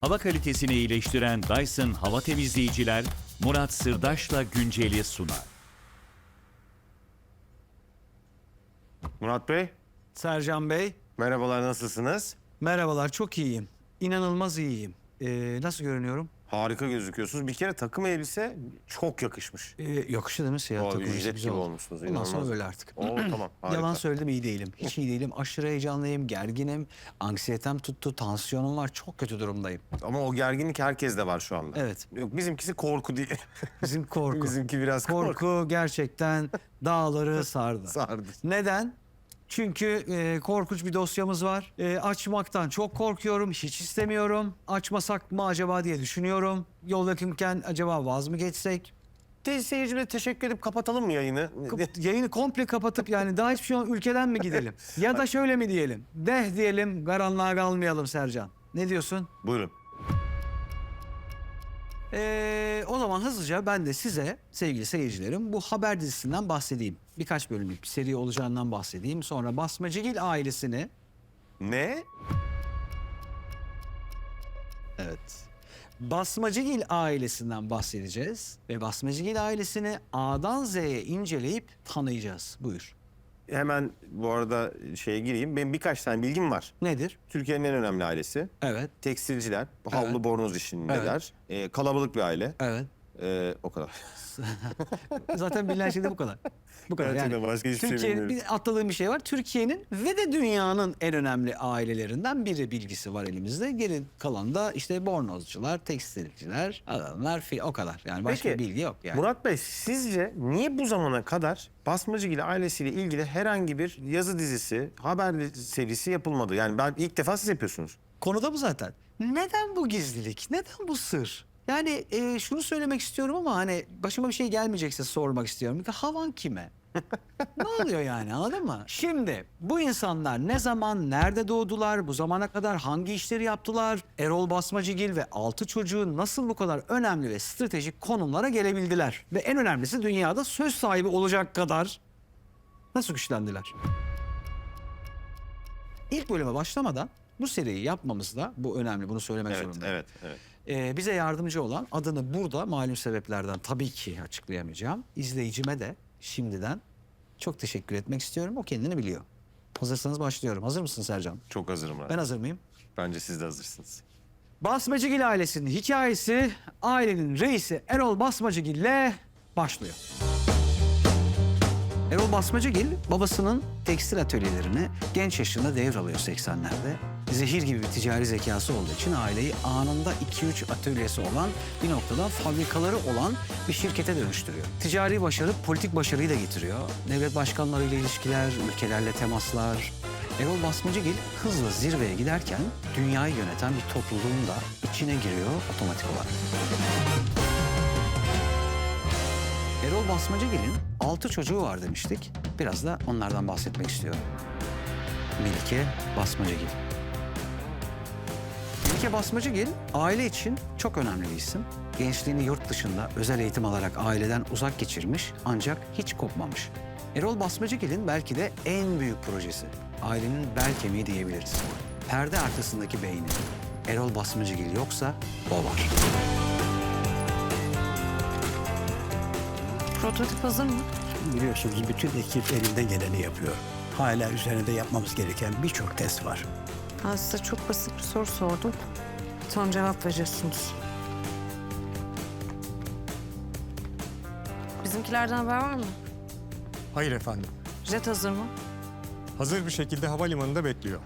Hava kalitesini iyileştiren Dyson hava temizleyiciler Murat Sırdaş'la günceli sunar. Murat Bey, Sercan Bey, merhabalar nasılsınız? merhabalar. Çok iyiyim. İnanılmaz iyiyim. Ee, nasıl görünüyorum? Harika gözüküyorsunuz. Bir kere takım elbise çok yakışmış. Ee, yakıştı değil mi siyah O takım elbise? Güzel gibi oldu. olmuşsunuz. Bundan sonra böyle artık. Oo tamam harika. Yalan söyledim iyi değilim. Hiç iyi değilim. Aşırı heyecanlıyım, gerginim. Anksiyetem tuttu, tansiyonum var. Çok kötü durumdayım. Ama o gerginlik herkeste var şu anda. Evet. Yok bizimkisi korku değil. Bizim korku. Bizimki biraz korku. korku gerçekten dağları sardı. Sardı. Neden? Çünkü e, korkunç bir dosyamız var. E, açmaktan çok korkuyorum, hiç istemiyorum. Açmasak mı acaba diye düşünüyorum. Yol yakınken acaba vaz mı geçsek? Te seyircilere teşekkür edip kapatalım mı yayını? Kap- Yayını komple kapatıp yani daha hiçbir şey olmadan ülkeden mi gidelim? Ya da şöyle mi diyelim? Deh diyelim, karanlığa kalmayalım Sercan. Ne diyorsun? Buyurun. Ee, o zaman hızlıca ben de size sevgili seyircilerim bu haber dizisinden bahsedeyim. Birkaç bölümlük bir seri olacağından bahsedeyim. Sonra Basmacıgil ailesini Ne? Evet. Basmacıgil ailesinden bahsedeceğiz ve Basmacıgil ailesini A'dan Z'ye inceleyip tanıyacağız. Buyur. Hemen bu arada şeye gireyim. Benim birkaç tane bilgim var. Nedir? Türkiye'nin en önemli ailesi. Evet, Tekstilciler, havlu Evet. bornoz işindeler. Ee, kalabalık bir aile. evet. Ee, o kadar. Zaten bilinen şey de bu kadar. Bu kadar Gerçekten başka hiçbir şey Türkiye'nin bir atladığım bir şey var. Türkiye'nin ve de dünyanın en önemli ailelerinden biri bilgisi var elimizde. Geri kalan da işte bornozcular, tekstilciler, adamlar fi- o kadar. Yani başka Peki, bilgi yok yani. Murat Bey sizce niye bu zamana kadar Basmacıgil ailesiyle ilgili herhangi bir yazı dizisi, haber serisi yapılmadı? Yani ben ilk defa siz yapıyorsunuz. Konuda bu zaten. Neden bu gizlilik? Neden bu sır? Yani e, şunu söylemek istiyorum ama hani başıma bir şey gelmeyecekse sormak istiyorum. Havan kime? ne oluyor yani anladın mı? Şimdi bu insanlar ne zaman, nerede doğdular, bu zamana kadar hangi işleri yaptılar? Erol Basmacıgil ve altı çocuğu nasıl bu kadar önemli ve stratejik konumlara gelebildiler? Ve en önemlisi dünyada söz sahibi olacak kadar nasıl güçlendiler? İlk bölüme başlamadan bu seriyi yapmamızda bu önemli bunu söylemek Evet, zorundayım. evet, evet. Ee, bize yardımcı olan adını burada malum sebeplerden tabii ki açıklayamayacağım. İzleyicime de şimdiden çok teşekkür etmek istiyorum. O kendini biliyor. Hazırsanız başlıyorum. Hazır mısın Sercan? Çok hazırım Murat. Ben hazır mıyım? Bence siz de hazırsınız. Basmacıgil ailesinin hikayesi ailenin reisi Erol Basmacıgil ile başlıyor. Erol Basmacıgil babasının tekstil atölyelerini genç yaşında devralıyor 80'lerde. Zehir gibi bir ticari zekası olduğu için aileyi anında 2-3 atölyesi olan bir noktada fabrikaları olan bir şirkete dönüştürüyor. Ticari başarı politik başarıyı da getiriyor. Devlet başkanlarıyla ilişkiler, ülkelerle temaslar, Erol Basmacıgil hızla zirveye giderken dünyayı yöneten bir topluluğun da içine giriyor otomatik olarak. Erol Basmacıgil'in altı çocuğu var demiştik. Biraz da onlardan bahsetmek istiyorum. Melike Basmacıgil. Melike Basmacıgil aile için çok önemli bir isim. Gençliğini yurt dışında özel eğitim alarak aileden uzak geçirmiş ancak hiç kopmamış. Erol Basmacıgil'in belki de en büyük projesi. Ailenin bel kemiği diyebiliriz. Perde arkasındaki beyni. Erol Basmacıgil yoksa o var. Prototip hazır mı? Biliyorsunuz bütün ekip elinden geleni yapıyor. Hala üzerinde yapmamız gereken birçok test var. Ben size çok basit bir soru sordum. Son cevap veriyorsunuz. Bizimkilerden haber var mı? Hayır efendim. Jet hazır mı? Hazır bir şekilde havalimanında bekliyor.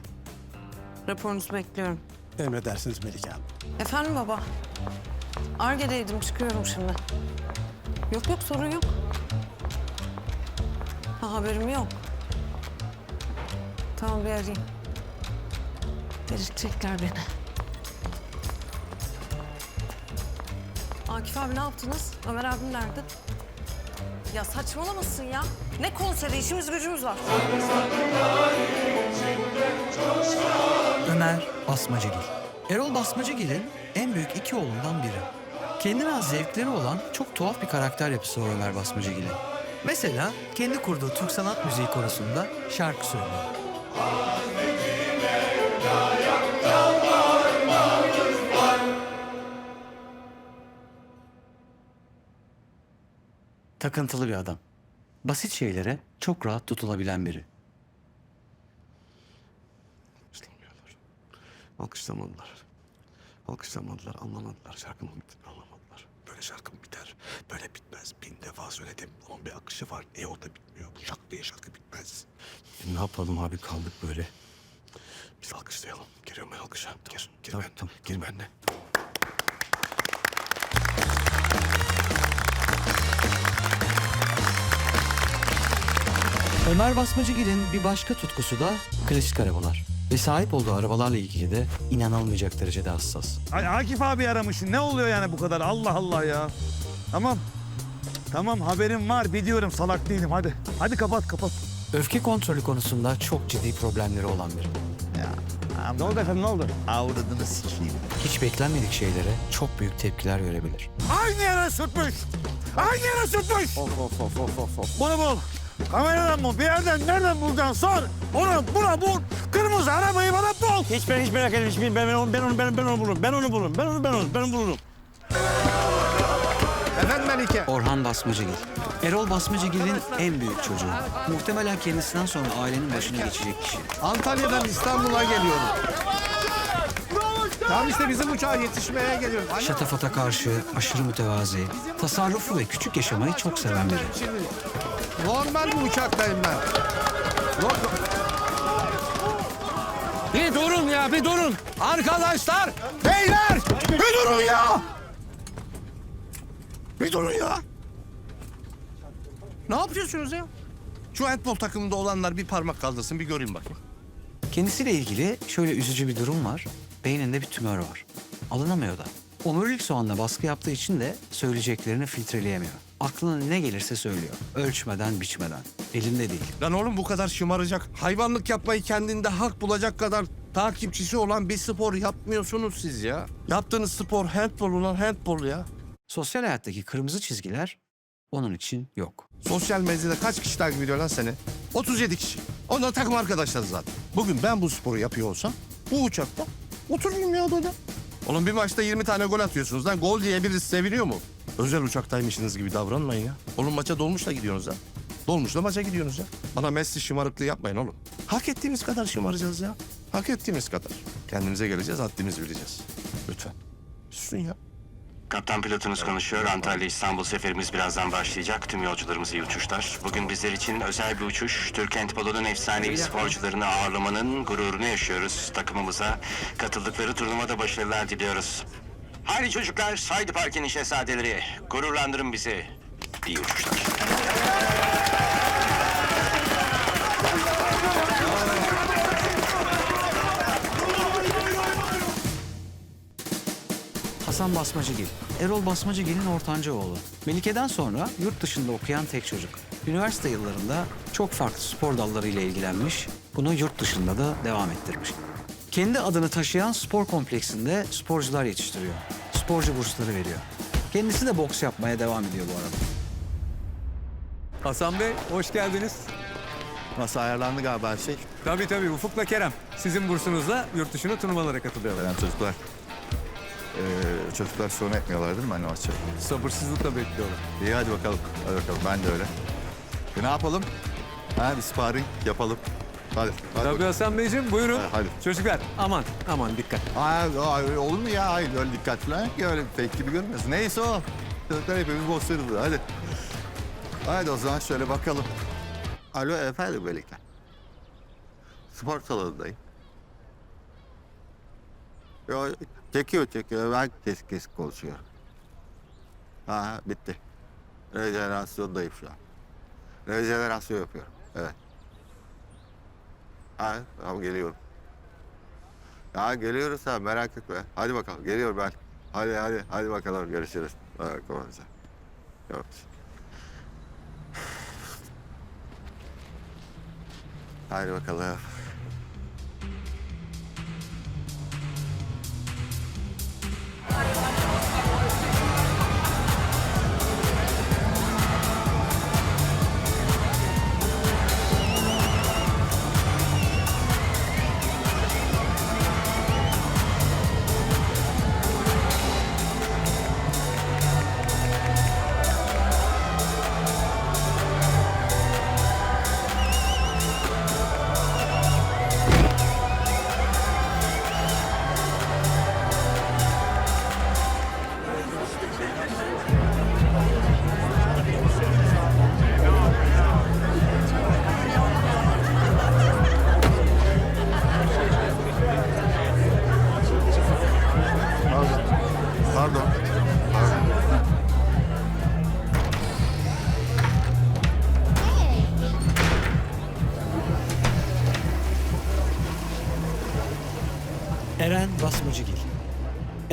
Raporunuzu bekliyorum. Emredersiniz Melike Hanım. Efendim baba? Arge'deydim çıkıyorum şimdi. Yok yok sorun yok. Ha, haberim yok. Tamam bir arayayım. Delirtecekler beni. Akif abi ne yaptınız? Ömer abim nerede? Ya saçmalamasın ya. Ne konseri işimiz gücümüz var. Ömer Basmacıgil. Erol Basmacıgil'in en büyük iki oğlundan biri. Kendine has zevkleri olan çok tuhaf bir karakter yapısı var Ömer Basmacıgil'in. Mesela kendi kurduğu Türk Sanat Müziği Korosu'nda şarkı söylüyor. Takıntılı bir adam. Basit şeylere çok rahat tutulabilen biri. Alkışlamıyorlar. Alkışlamadılar. Alkışlamadılar, anlamadılar. Şarkımın bittiğini anlamadılar. Böyle şarkım biter. Böyle bitmez. Bin defa söyledim. Onun bir akışı var. E o da bitmiyor. Bu şarkı diye şarkı bitmez. E, ne yapalım abi kaldık böyle. Biz alkışlayalım. Giriyorum ben alkışa. Gir, gir ben. Gir benimle. Ömer Basmacıgil'in bir başka tutkusu da klasik arabalar. Ve sahip olduğu arabalarla ilgili de inanılmayacak derecede hassas. Ay Akif abi aramışsın. Ne oluyor yani bu kadar? Allah Allah ya. Tamam. Tamam haberim var. Biliyorum salak değilim. Hadi. Hadi kapat kapat. Öfke kontrolü konusunda çok ciddi problemleri olan biri. Ne oldu efendim ne oldu? Avradını sikeyim. Hiç beklenmedik şeylere çok büyük tepkiler verebilir. Aynı yere sürtmüş. Aynı yere sürtmüş. Of of of of of. Bunu bul. Kameradan mı? Bir yerden nereden bulacaksın? Sor. Onu buna bul. Kırmızı arabayı bana bul. Hiç ben hiç merak etme. Hiç ben, ben, onu, ben, onu, ben, ben onu bulurum. Ben onu bulurum. Ben onu ben onu ben onu bulurum. Efendim Melike. Orhan Basmacıgil. Erol Basmacıgil'in en büyük çocuğu. Muhtemelen kendisinden sonra ailenin başına geçecek kişi. Antalya'dan İstanbul'a geliyorum. Tamam işte bizim uçağa yetişmeye geliyorum. Alo. Şatafata karşı aşırı mütevazi, tasarrufu ve küçük yaşamayı çok seven biri. Normal bir uçaktayım ben. Bir durun ya bir durun. Arkadaşlar. Beyler! Bir durun ya! Bir durun ya! Ne yapıyorsunuz ya? Şu handball takımında olanlar bir parmak kaldırsın bir göreyim bakayım. Kendisiyle ilgili şöyle üzücü bir durum var. Beyninde bir tümör var. Alınamıyor da. Omurilik soğanla baskı yaptığı için de söyleyeceklerini filtreleyemiyor. Aklına ne gelirse söylüyor. Ölçmeden, biçmeden. Elinde değil. Lan oğlum bu kadar şımaracak, hayvanlık yapmayı kendinde hak bulacak kadar takipçisi olan bir spor yapmıyorsunuz siz ya. Yaptığınız spor handball ulan handball ya. Sosyal hayattaki kırmızı çizgiler onun için yok. Sosyal medyada kaç kişi takip ediyor lan seni? 37 kişi. Onlar takım arkadaşları zaten. Bugün ben bu sporu yapıyor olsam bu uçakta oturayım ya böyle. Oğlum bir maçta 20 tane gol atıyorsunuz lan. Gol diye birisi seviniyor mu? Özel uçaktaymışsınız gibi davranmayın ya. Oğlum maça dolmuşla gidiyorsunuz ha. Dolmuşla maça gidiyorsunuz ya. Bana Messi şımarıklığı yapmayın oğlum. Hak ettiğimiz kadar şımaracağız ya. Hak ettiğimiz kadar. Kendimize geleceğiz, haddimizi bileceğiz. Lütfen. Susun ya. Kaptan pilotunuz konuşuyor. Antalya İstanbul seferimiz birazdan başlayacak. Tüm yolcularımıza iyi uçuşlar. Bugün bizler için özel bir uçuş. Türk Handball'un efsanevi sporcularını ağırlamanın gururunu yaşıyoruz. Takımımıza katıldıkları turnuvada başarılar diliyoruz. Haydi çocuklar, haydi parkın şehzadeleri. Gururlandırın bizi. İyi uçuşlar. Hasan Basmacıgil. Erol Basmacıgil'in ortanca oğlu. Melike'den sonra yurt dışında okuyan tek çocuk. Üniversite yıllarında çok farklı spor dallarıyla ilgilenmiş. Bunu yurt dışında da devam ettirmiş. Kendi adını taşıyan spor kompleksinde sporcular yetiştiriyor. Sporcu bursları veriyor. Kendisi de boks yapmaya devam ediyor bu arada. Hasan Bey hoş geldiniz. Nasıl ayarlandı galiba her şey? Tabii tabii Ufuk'la Kerem. Sizin bursunuzla yurt dışına turnuvalara katılıyorlar. Veren çocuklar. Ee, çocuklar sorun etmiyorlar değil mi anne maçı? Sabırsızlıkla bekliyorlar. İyi hadi bakalım. Hadi bakalım ben de öyle. E, ne yapalım? Ha bir sparring yapalım. Hadi. hadi Tabii bakalım. Hasan Beyciğim buyurun. Ha, hadi. Çocuklar aman aman dikkat. Aa, aa, olur mu ya? Hayır öyle dikkat falan yok ki öyle fake gibi görünmüyorsun. Neyse o. Çocuklar hepimiz boşlarız. Hadi. Hadi o zaman şöyle bakalım. Alo efendim Melike. Spor salonundayım. Yo, çekiyor çekiyor. Ben kesik kesik konuşuyorum. Ha bitti. Rejenerasyondayım şu an. Rejenerasyon yapıyorum. Evet. Ha tamam geliyorum. Ya geliyoruz sen merak etme. Hadi bakalım geliyorum ben. Hadi hadi hadi bakalım görüşürüz. Hadi kolayca. Yok. Hadi bakalım.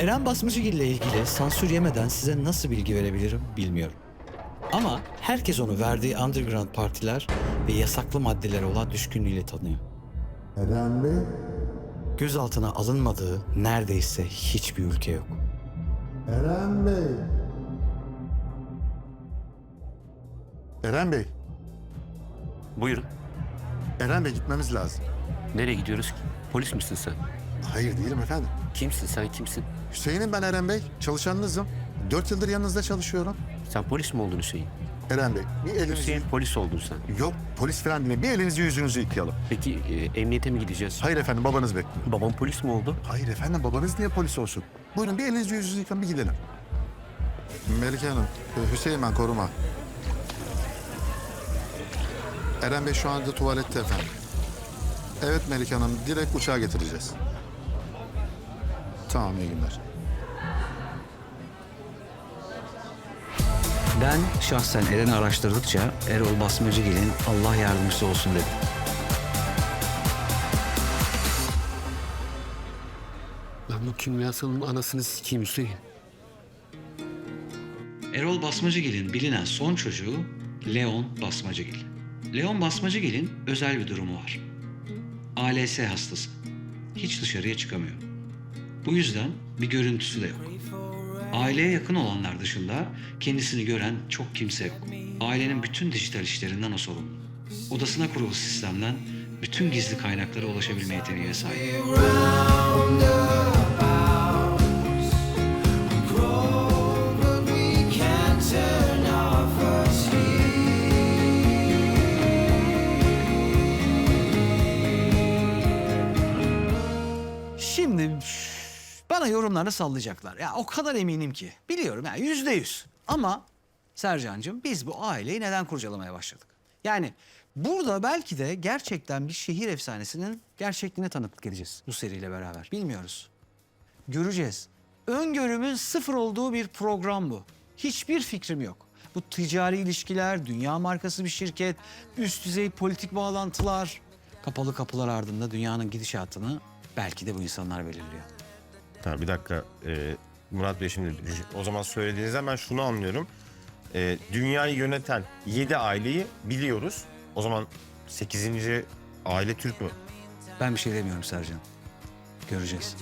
Eren Basmacıgil ile ilgili sansür yemeden size nasıl bilgi verebilirim bilmiyorum. Ama herkes onu verdiği underground partiler ve yasaklı maddelere olan düşkünlüğüyle tanıyor. Eren Bey. Gözaltına alınmadığı neredeyse hiçbir ülke yok. Eren Bey. Eren Bey. Buyurun. Eren Bey gitmemiz lazım. Nereye gidiyoruz ki? Polis misin sen? Hayır değilim efendim. Kimsin sen kimsin? Hüseyin'im ben Eren Bey. Çalışanınızım. Dört yıldır yanınızda çalışıyorum. Sen polis mi oldun Hüseyin? Eren Bey bir elinizi... Hüseyin polis oldun sen. Yok polis falan değil. Bir elinizi yüzünüzü yıkayalım. Peki e, emniyete mi gideceğiz? Hayır efendim babanız bekliyor. Babam polis mi oldu? Hayır efendim babanız niye polis olsun? Buyurun bir elinizi yüzünüzü yıkayın bir gidelim. Melike Hanım, e, Hüseyin ben koruma. Eren Bey şu anda tuvalette efendim. Evet Melike Hanım, direkt uçağa getireceğiz. Tamam, iyi günler. Ben şahsen Eren'i araştırdıkça Erol Basmacıgil'in Allah yardımcısı olsun dedim. Ben bu kimyasalın anasını sikeyim Hüseyin. Erol Basmacıgil'in bilinen son çocuğu Leon Basmacıgil. Leon Basmacıgil'in özel bir durumu var. ALS hastası. Hiç dışarıya çıkamıyor. Bu yüzden bir görüntüsü de yok. Aileye yakın olanlar dışında kendisini gören çok kimse yok. Ailenin bütün dijital işlerinden o sorumlu. Odasına kurulu sistemden bütün gizli kaynaklara ulaşabilme yeteneğine sahip. Şimdi bana yorumlarda sallayacaklar. Ya o kadar eminim ki. Biliyorum ya yüzde yüz. Ama Sercan'cığım biz bu aileyi neden kurcalamaya başladık? Yani burada belki de gerçekten bir şehir efsanesinin gerçekliğine tanıklık edeceğiz bu seriyle beraber. Bilmiyoruz. Göreceğiz. Öngörümün sıfır olduğu bir program bu. Hiçbir fikrim yok. Bu ticari ilişkiler, dünya markası bir şirket, üst düzey politik bağlantılar. Kapalı kapılar ardında dünyanın gidişatını belki de bu insanlar belirliyor. Tamam bir dakika. Ee, Murat Bey şimdi o zaman söylediğinizden ben şunu anlıyorum. Ee, dünyayı yöneten 7 aileyi biliyoruz. O zaman 8. aile Türk mü? Ben bir şey demiyorum Sercan. Göreceğiz.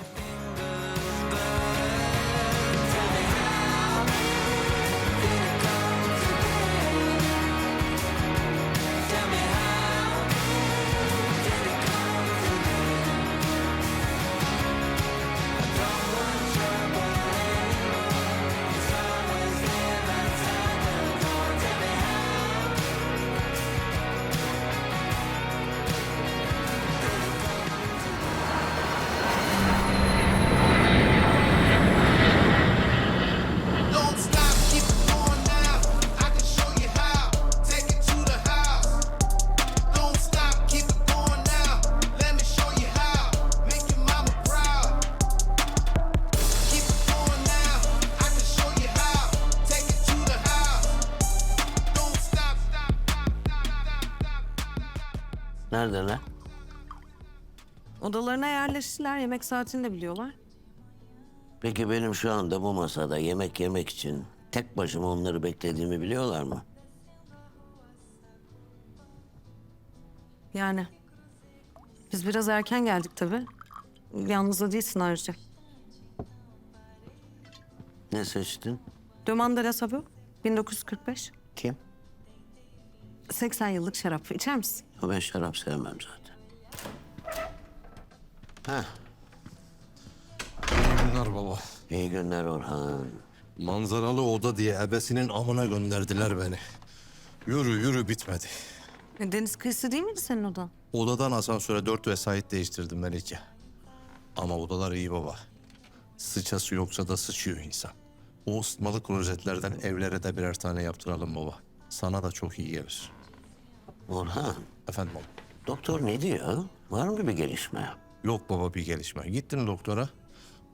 Neredeler? Odalarına yerleştiler. Yemek saatini de biliyorlar. Peki benim şu anda bu masada yemek yemek için tek başıma onları beklediğimi biliyorlar mı? Yani. Biz biraz erken geldik tabii. Yalnız da değilsin ayrıca. Ne seçtin? Dömande la Sabot, 1945. Kim? 80 yıllık şarap. İçer misin? Ben şarap sevmem zaten. Heh, İyi günler baba. iyi günler Orhan. Manzaralı oda diye ebesinin amına gönderdiler beni. Yürü yürü bitmedi. E, deniz kıyısı değil miydi senin odan? Odadan asansöre dört vesait değiştirdim Melike. Ama odalar iyi baba. Sıçası yoksa da sıçıyor insan. O ısıtmalı klozetlerden evlere de birer tane yaptıralım baba. Sana da çok iyi gelir. Orhan, Efendim baba. doktor ne diyor? Var mı bir gelişme? Yok baba bir gelişme. Gittim doktora.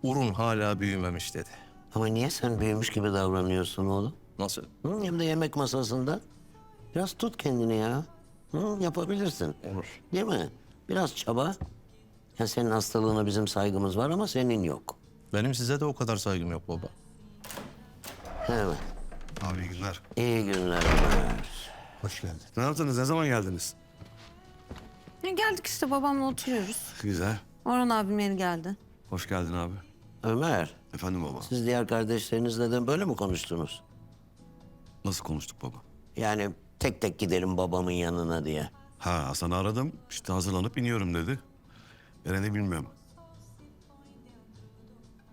Urun hala büyümemiş dedi. Ama niye sen büyümüş gibi davranıyorsun oğlum? Nasıl? Hı, hem de yemek masasında. Biraz tut kendini ya. Hı, yapabilirsin. Olur. Değil mi? Biraz çaba. Ya senin hastalığına bizim saygımız var ama senin yok. Benim size de o kadar saygım yok baba. Evet. Abi iyi günler. İyi günler Ömer. Hoş geldin. Ne yaptınız? Ne zaman geldiniz? Ya geldik işte babamla oturuyoruz. Güzel. Orhan abim yeni geldi. Hoş geldin abi. Ömer, Efendim baba. siz diğer kardeşlerinizle de böyle mi konuştunuz? Nasıl konuştuk baba? Yani tek tek gidelim babamın yanına diye. Ha Hasan'ı aradım. İşte hazırlanıp iniyorum dedi. Eren'i bilmiyorum.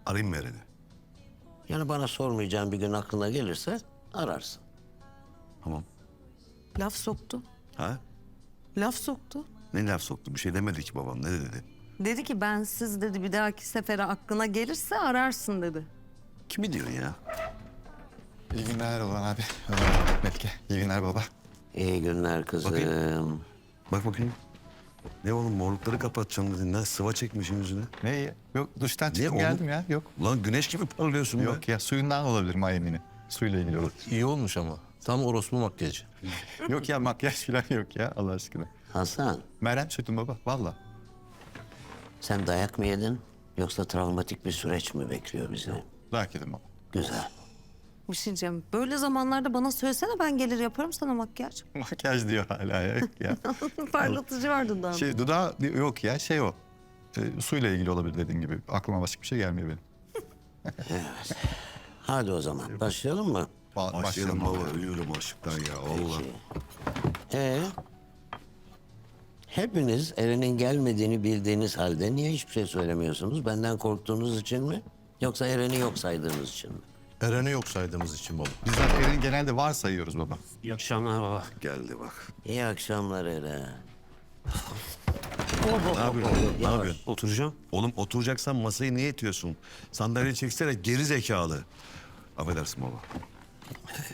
Arayayım mı Eren'i? Yani bana sormayacağın bir gün aklına gelirse ararsın. Tamam. Laf soktu. Ha? Laf soktu. Ne laf soktu? Bir şey demedi ki babam. Ne dedi? Dedi ki ben siz dedi bir dahaki sefere aklına gelirse ararsın dedi. Kimi diyorsun ya? İyi günler Orhan abi. Melike. İyi günler baba. İyi günler kızım. Bakayım. Bak bakayım. Ne oğlum morlukları kapatacaksın dedin. Ne sıva çekmişsin yüzüne. Ne iyi? Yok duştan çıktım oğlum? geldim ya. Yok. Lan güneş gibi parlıyorsun be. Yok ya suyundan olabilir mayemini. Suyla ilgili olur. İyi olmuş ama. Tam orospu makyajı. yok ya makyaj falan yok ya Allah aşkına. Hasan, Meryem sütüm baba valla. sen dayak mı yedin yoksa travmatik bir süreç mi bekliyor bizi? Dayak yedim baba. Güzel. Diyeceğim. Böyle zamanlarda bana söylesene ben gelir yaparım sana makyaj. Makyaj diyor hala ya. Yok ya. Parlatıcı var dudağında. şey dudağı yok ya şey o. E, suyla ilgili olabilir dediğin gibi. Aklıma başka bir şey gelmiyor benim. Hadi o zaman başlayalım mı? Ba- Başlayalım baba. Ölüyorum açlıktan ya. Allah. Ee, hepiniz Eren'in gelmediğini bildiğiniz halde niye hiçbir şey söylemiyorsunuz? Benden korktuğunuz için mi? Yoksa Eren'i yok saydığınız için mi? Eren'i yok saydığımız için baba. Biz zaten Eren'i genelde varsayıyoruz baba. İyi akşamlar baba. Geldi bak. İyi akşamlar Eren. Ne yapıyorsun? Ne Yavaş. yapıyorsun? Oturacağım. Oğlum oturacaksan masayı niye itiyorsun? Sandalye çeksene geri zekalı. Affedersin baba.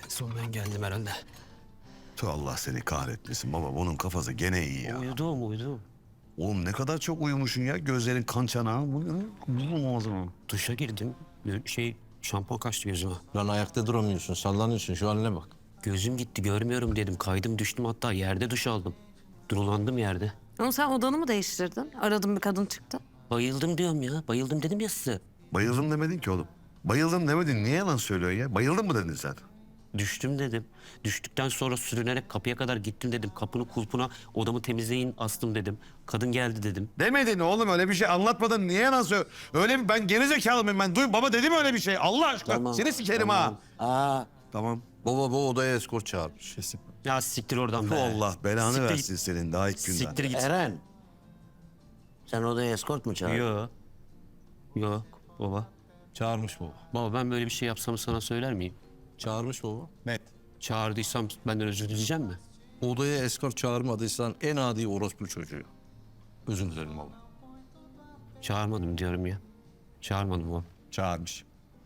Son ben geldim herhalde. Tüh Allah seni kahretmesin baba. Bunun kafası gene iyi ya. Uyudum uyudum. Oğlum ne kadar çok uyumuşsun ya. Gözlerin kan çanağı. Bu ne? Bu zaman. Duşa girdim. Bir Şey şampuan kaçtı gözüme. Lan ayakta duramıyorsun, sallanıyorsun. Şu haline bak. Gözüm gitti görmüyorum dedim. Kaydım düştüm hatta yerde duş aldım. Durulandım yerde. Ama sen odanı mı değiştirdin? Aradım bir kadın çıktı. Bayıldım diyorum ya. Bayıldım dedim ya size. Bayıldım demedin ki oğlum. Bayıldım demedin. Niye yalan söylüyorsun ya? Bayıldın mı dedin sen? Düştüm dedim. Düştükten sonra sürünerek kapıya kadar gittim dedim. Kapının kulpuna odamı temizleyin astım dedim. Kadın geldi dedim. Demedin oğlum öyle bir şey anlatmadın. Niye yalan söylüyorsun? Öyle mi? Ben geri zekalı mıyım ben? Duy baba dedim öyle bir şey. Allah aşkına. Seni sikerim ha. Aa, Tamam. Baba bu odaya eskort çağırmış. Kesin. Ya siktir oradan be. Allah belanı Siktir versin git. senin daha ilk günden. Siktir git. Eren. Sen odaya eskort mu çağırdın? Yok. Yok baba. Çağırmış baba. Baba ben böyle bir şey yapsam sana söyler miyim? Çağırmış baba. Net. Çağırdıysam benden özür dileyecek mi? Odaya eskort çağırmadıysan en adi orospu çocuğu. Özür dilerim baba. Çağırmadım diyorum ya. Çağırmadım baba. Çağırmış.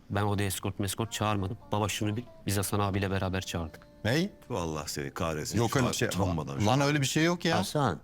Ben odaya eskort meskort çağırmadım. Baba şunu bil, biz Hasan abiyle beraber çağırdık. Ney? Allah seni kahretsin. Yok öyle bir şey. Utanmadan. şu- Lan öyle bir şey yok ya. Hasan,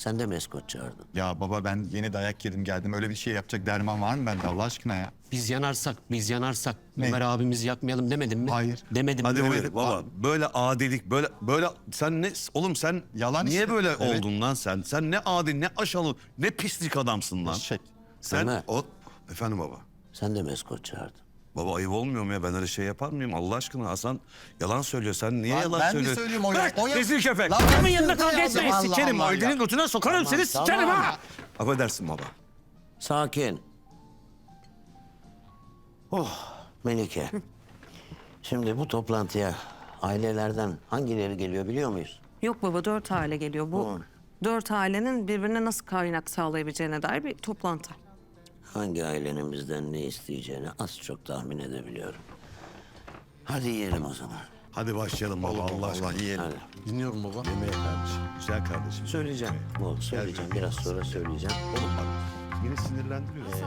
sen de mi eskort çağırdın? Ya baba ben yeni dayak yedim geldim. Öyle bir şey yapacak derman var mı bende Allah aşkına ya? Biz yanarsak, biz yanarsak Ne? Ömer abimizi yakmayalım demedim mi? Hayır. Demedim Hadi mi? buyur baba. Böyle adilik, böyle böyle sen ne oğlum sen Yalan niye işte. böyle Evet. oldun lan sen? Sen ne adi, ne aşalı, ne pislik adamsın lan. Eşek. Sen Ömer. o efendim baba. Sen de mi eskort çağırdın? Baba ayıp olmuyor mu ya? Ben öyle şey yapar mıyım? Allah aşkına Hasan yalan söylüyor. Sen niye Lan yalan ben mi söylüyorsun? söyleyeyim o ya- Bırak o ya- rezil köpek. Lan ben Adamın yanında sözde kavga yazdım, etmeyi Allah sikerim. Allah ya. götüne sokarım seni tamam. sikerim ha. Affedersin baba. Sakin. Oh Melike. Şimdi bu toplantıya ailelerden hangileri geliyor biliyor muyuz? Yok baba dört aile geliyor. Bu Hı. dört ailenin birbirine nasıl kaynak sağlayabileceğine dair bir toplantı. Hangi ailenin bizden ne isteyeceğini az çok tahmin edebiliyorum. Hadi yiyelim o zaman. Hadi başlayalım baba Allah aşkına. yiyelim. Hadi. Dinliyorum baba. Yemeğe kardeşim. Güzel kardeşim. Söyleyeceğim. Bu söyleyeceğim. Biraz sonra söyleyeceğim. Oğlum bak. Beni sinirlendiriyorsun.